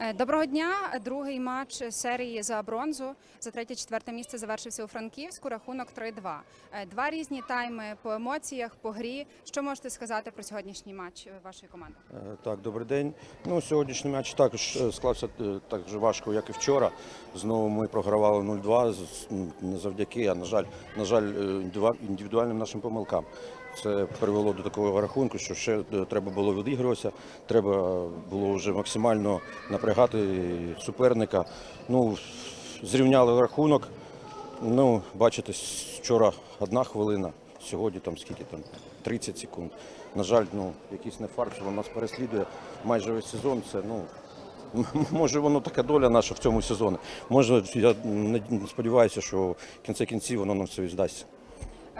Е, Доброго дня. Другий матч серії за бронзу за третє-четверте місце завершився у Франківську. Рахунок 3-2. Е, Два різні тайми по емоціях, по грі. Що можете сказати про сьогоднішній матч е, вашої команди? Так, добрий день. Ну, сьогоднішній матч також склався так же важко, як і вчора. Знову ми програвали 0-2 не завдяки, а на жаль, на жаль, індивідуальним нашим помилкам. Це привело до такого рахунку, що ще е, треба було відігруватися, треба було вже максимально напрягати суперника. Ну, зрівняли рахунок. Ну, бачите, вчора одна хвилина, сьогодні там скільки там 30 секунд. На жаль, ну якийсь не фарт, що нас переслідує майже весь сезон. Це ну може воно така доля наша в цьому сезоні. Може, я сподіваюся, що в кінці кінців воно нам все. Е,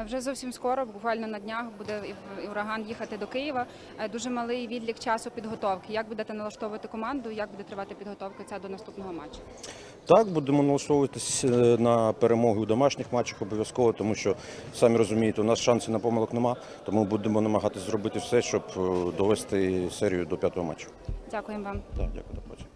Вже зовсім скоро, буквально на днях, буде ураган їхати до Києва. Е, Дуже малий відлік часу підготовки. Як будете налаштовувати команду? Як буде тривати підготовка ця до наступного матчу? Так, будемо налаштовуватись е, на перемоги у домашніх матчах обов'язково, тому що самі розумієте, у нас шансів на помилок нема, тому будемо намагатися зробити все, щоб е, довести серію до п'ятого матчу. Дякуємо вам. Так, дякую, до побачення.